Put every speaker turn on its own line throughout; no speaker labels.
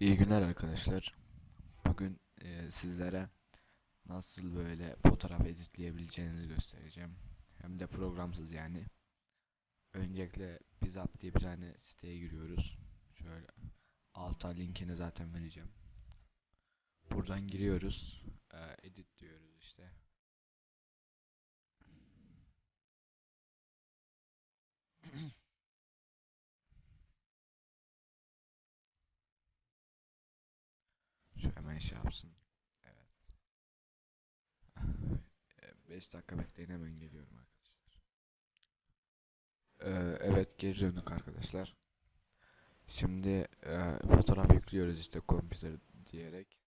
İyi günler arkadaşlar. Bugün e, sizlere nasıl böyle fotoğraf editleyebileceğinizi göstereceğim. Hem de programsız yani. Öncelikle Bizapp diye bir tane siteye giriyoruz. Şöyle alta linkini zaten vereceğim. Buradan giriyoruz. E, edit diyoruz işte. Hemen şey yapsın. Evet. 5 dakika bekleyin hemen geliyorum arkadaşlar. Ee, evet geri döndük arkadaşlar. Şimdi e, fotoğraf yüklüyoruz işte computer diyerek.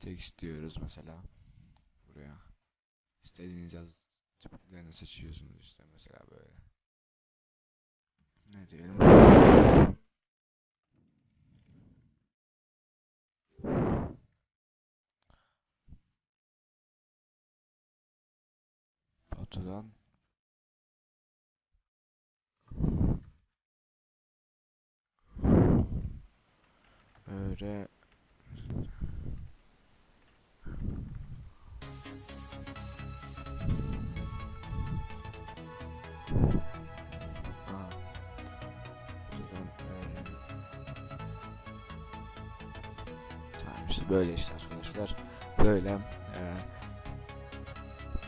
Text diyoruz mesela. Buraya. İstediğiniz yaz tiplerini seçiyorsunuz işte mesela böyle. Ne diyelim? Batu'dan öyle Aa, Batu'dan öyle Tamam işte böyle işte arkadaşlar. Böyle eee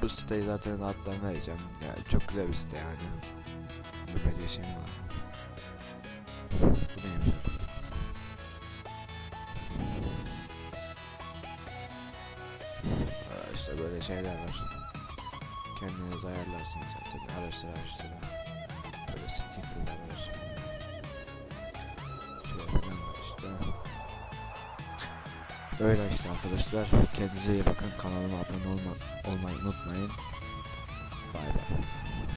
bu siteyi zaten adlarını vereceğim. Yani çok güzel bir site yani. Böyle şey mi var? Bu neymiş? İşte böyle şeyler var. Kendiniz ayarlarsınız zaten. Araştıra araştıra. Böyle stickerlar var. Öyle işte arkadaşlar. Kendinize iyi bakın. Kanalıma abone olma, olmayı unutmayın. Bay bay.